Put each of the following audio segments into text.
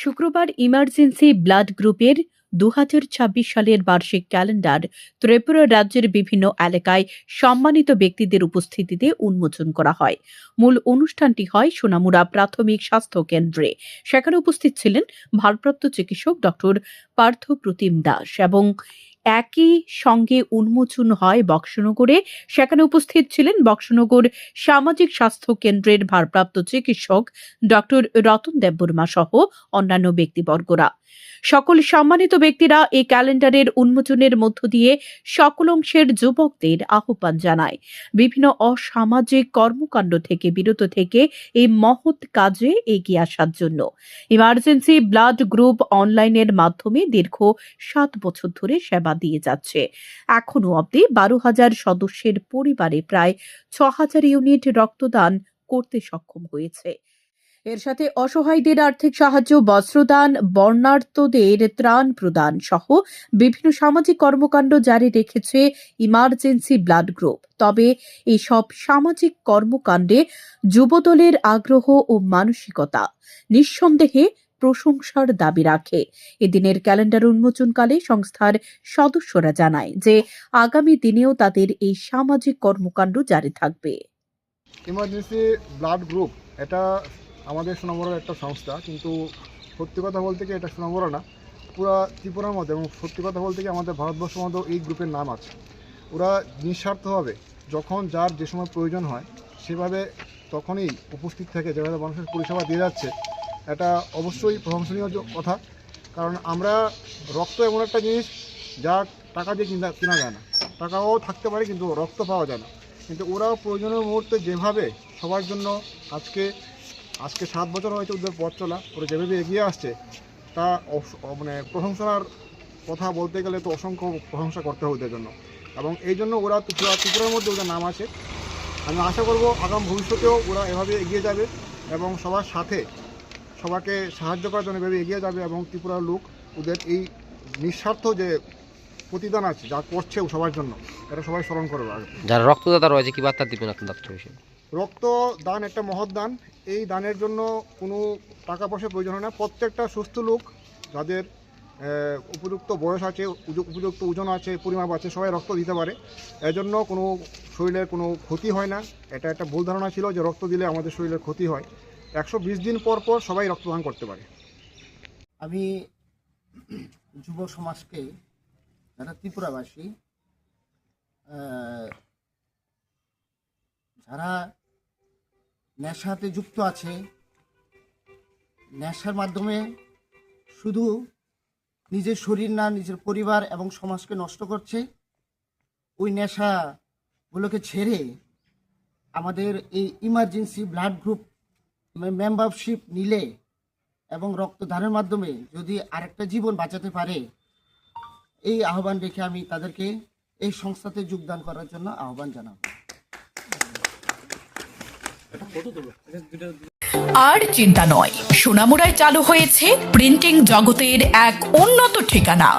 শুক্রবার emergency blood গ্রুপের দু হাজার ছাব্বিশ সালের বার্ষিক ক্যালেন্ডার ত্রিপুরা রাজ্যের বিভিন্ন এলাকায় সম্মানিত ব্যক্তিদের উপস্থিতিতে উন্মোচন করা হয়। মূল অনুষ্ঠানটি হয় সোনামুড়া প্রাথমিক স্বাস্থ্য কেন্দ্রে। সেখানে উপস্থিত ছিলেন ভারপ্রাপ্ত চিকিৎসক ডক্টর পার্থ প্রতিম দাস এবং একই সঙ্গে উন্মোচন হয় বক্সনগরে। সেখানে উপস্থিত ছিলেন বক্সনগর সামাজিক স্বাস্থ্য কেন্দ্রের ভারপ্রাপ্ত চিকিৎসক ডক্টর রতন দেববর্মা সহ অন্যান্য ব্যক্তিবর্গরা। সকল সম্মানিত ব্যক্তিরা এই ক্যালেন্ডারের উন্মোচনের মধ্য দিয়ে সকল অংশের যুবকদের আহ্বান জানায়। বিভিন্ন অসামাজিক কর্মকাণ্ড থেকে বিরত থেকে এই মহৎ কাজে এগিয়ে আসার জন্য। ইমার্জেন্সি ব্লাড গ্রুপ অনলাইনের মাধ্যমে দীর্ঘ সাত বছর ধরে সেবা দিয়ে যাচ্ছে। এখনও অবধি বারো হাজার সদস্যের পরিবারে প্রায় ছ হাজার ইউনিট রক্তদান করতে সক্ষম হয়েছে। এর সাথে অসহায়দের আর্থিক সাহায্য, বস্ত্রদান, বর্ণার্থদের ত্রাণ প্রদান সহ বিভিন্ন সামাজিক কর্মকাণ্ড জারি রেখেছে ইমার্জেন্সি ব্লাড গ্রুপ। তবে এই সব সামাজিক কর্মকাণ্ডে যুবদলের আগ্রহ ও মানসিকতা নিঃসন্দেহে প্রশংসার দাবি রাখে। এদিনের ক্যালেন্ডার উন্মোচনকালে সংস্থার সদস্যরা জানায় যে, আগামী দিনেও তাদের এই সামাজিক কর্মকাণ্ড জারি থাকবে। ইমার্জেন্সি ব্লাড গ্রুপ এটা আমাদের সোনামুড়ার একটা সংস্থা, কিন্তু সত্যি কথা বলতে কি এটা সোনামুড়া না। পুরো ত্রিপুরার মধ্যে এবং সত্যি কথা বলতে কি আমাদের ভারতবর্ষ মধ্যেও এই গ্রুপের নাম আছে। ওরা নিঃস্বার্থভাবে যখন যার যে সময় প্রয়োজন হয়, সেভাবে তখনই উপস্থিত থাকে যেভাবে মানুষের পরিষেবা দিয়ে যাচ্ছে এটা অবশ্যই প্রশংসনীয় কথা। কারণ আমরা রক্ত এমন একটা জিনিস যা টাকা দিয়ে কিনা কেনা যায় না। টাকাও থাকতে পারে কিন্তু রক্ত পাওয়া যায় না। কিন্তু ওরাও প্রয়োজনীয় মুহূর্তে যেভাবে সবার জন্য আজকে আজকে সাত বছর হয়েছে ওদের পথ চলা, ওরা যেভাবে এগিয়ে আসছে, তা মানে প্রশংসার কথা বলতে গেলে তো অসংখ্য প্রশংসা করতে হবে ওদের জন্য। এবং এই জন্য ওরা ত্রিপুরা মধ্যে ওদের নাম আছে। আমি আশা করব আগাম ভবিষ্যতেও ওরা এভাবে এগিয়ে যাবে এবং সবার সাথে সবাইকে সাহায্য করার জন্য এভাবে এগিয়ে যাবে এবং ত্রিপুরার লোক ওদের এই নিঃস্বার্থ যে প্রতিদান আছে যা করছে সবার জন্য এটা সবাই স্মরণ করবে যারা রক্তদাতা রয়েছে কি বার্তা দিবেন আপনার ডাক্তার হিসেবে? রক্ত দান একটা মহৎ দান। এই দানের জন্য কোনো টাকা পয়সা প্রয়োজন হয় না। প্রত্যেকটা সুস্থ লোক যাদের উপযুক্ত বয়স আছে উপযুক্ত ওজন আছে পরিমাপ আছে সবাই রক্ত দিতে পারে। এজন্য কোনো শরীরের কোনো ক্ষতি হয় না। এটা একটা ভুল ধারণা ছিল যে রক্ত দিলে আমাদের শরীরের ক্ষতি হয়। একশো বিশ দিন পর পর সবাই রক্তদান করতে পারে। আমি যুব সমাজকে, যারা ত্রিপুরাবাসী যারা নেশাতে যুক্ত আছে, নেশার মাধ্যমে শুধু নিজের শরীর না, নিজের পরিবার এবং সমাজকে নষ্ট করছে, ওই নেশাগুলোকে ছেড়ে আমাদের এই ইমার্জেন্সি ব্লাড গ্রুপ মেম্বারশিপ নিলে এবং রক্তদানের মাধ্যমে যদি আরেকটা জীবন বাঁচাতে পারে, এই আহ্বান রেখে আমি তাদেরকে এই সংস্থাতে যোগদান করার জন্য আহ্বান জানাব। আর চিন্তা নয় সোনামুড়ায় চালু হয়েছে প্রিন্টিং জগতের এক উন্নত ঠিকানা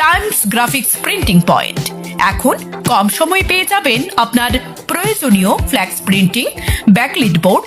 টাইমস গ্রাফিক্স প্রিন্টিং পয়েন্ট এখন কম সময়ে পেয়ে যাবেন আপনার প্রয়োজনীয় flex printing backlit board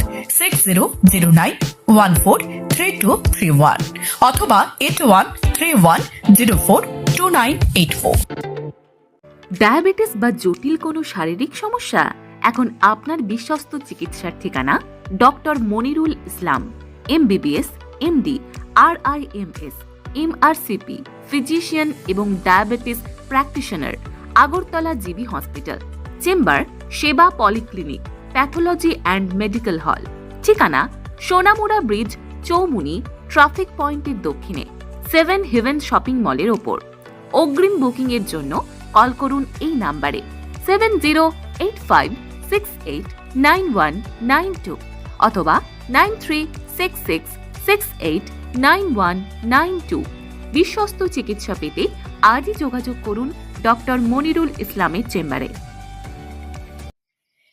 zero four two অথবা eight one three one zero four two nine eight four diabetes বা জটিল কোনো শারীরিক সমস্যা? এখন আপনার বিশ্বস্ত চিকিৎসার ঠিকানা doctor Monirul Islam, MBBS, MD R I M S MRCP, physician এবং diabetes practitioner, Agartala GB hospital, chamber, Seba polyclinic, pathology and medical hall. ঠিকানা সোনামুড়া ব্রিজ, চৌমুনি ট্রাফিক পয়েন্টের দক্ষিণে সেভেন হেভেন শপিং মলের ওপর। অগ্রিম বুকিং এর জন্য কল করুন এই নাম্বারে seven zero eight five six eight nine one nine two অথবা nine three six six six eight nine one nine two বিশ্বস্ত চিকিৎসা পেতে আজই যোগাযোগ করুন ডক্টর মনিরুল ইসলামের চেম্বারে।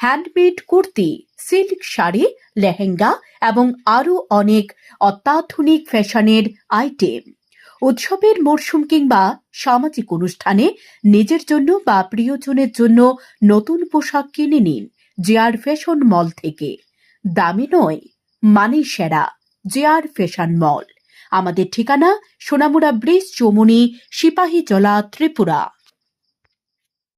হ্যান্ডমেড কুর্তি সিল্ক শাড়ি লেহেঙ্গা এবং আরও অনেক অত্যাধুনিক ফ্যাশনের আইটেম উৎসবের মরশুম কিংবা সামাজিক অনুষ্ঠানে নিজের জন্য বা প্রিয়জনের জন্য নতুন পোশাক কিনে নিন জেআর ফ্যাশন মল থেকে। দামি নয় মানে সেরা জেআর ফ্যাশন মল আমাদের ঠিকানা সোনামুড়া ব্রিজ চৌমুনি সিপাহীজলা ত্রিপুরা।